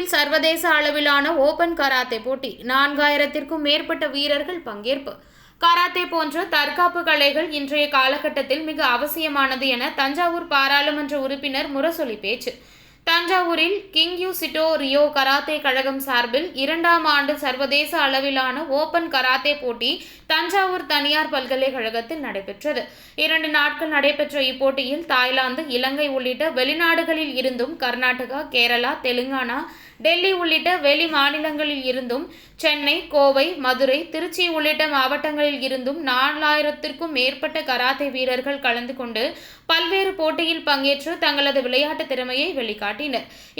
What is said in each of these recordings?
சர்வதேச அளவிலான open karate போட்டி. நான்காயிரத்திற்கும் மேற்பட்ட வீரர்கள் பங்கேற்பு. கராத்தே போன்ற தற்காப்பு கலைகள் இன்றைய காலகட்டத்தில் மிக அவசியமானது என தஞ்சாவூர் பாராளுமன்ற உறுப்பினர் முரசொலி பேச்சு. தஞ்சாவூரில் கிங் யூசிட்டோ ரியோ கராத்தே கழகம் சார்பில் இரண்டாம் ஆண்டு சர்வதேச அளவிலான ஓபன் கராத்தே போட்டி தஞ்சாவூர் தனியார் பல்கலைக்கழகத்தில் நடைபெற்றது. இரண்டு நாட்கள் நடைபெற்ற இப்போட்டியில் தாய்லாந்து இலங்கை உள்ளிட்ட வெளிநாடுகளில் இருந்தும் கர்நாடகா கேரளா தெலுங்கானா டெல்லி உள்ளிட்ட வெளி மாநிலங்களில் இருந்தும் சென்னை கோவை மதுரை திருச்சி உள்ளிட்ட மாவட்டங்களில் இருந்தும் நாலாயிரத்திற்கும் மேற்பட்ட கராத்தே வீரர்கள் கலந்து கொண்டு பல்வேறு போட்டியில் பங்கேற்று தங்களது விளையாட்டு திறமையை வெளிக்காட்டினர்.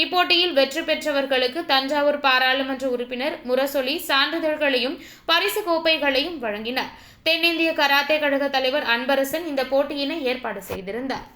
இப்போட்டியில் வெற்றி பெற்றவர்களுக்கு தஞ்சாவூர் பாராளுமன்ற உறுப்பினர் முரசொலி சான்றிதழ்களையும் பரிசு கோப்பைகளையும் வழங்கினார். தென்னிந்திய கராத்தே கழக தலைவர் அன்பரசன் இந்த போட்டியினை ஏற்பாடு செய்திருந்தார்.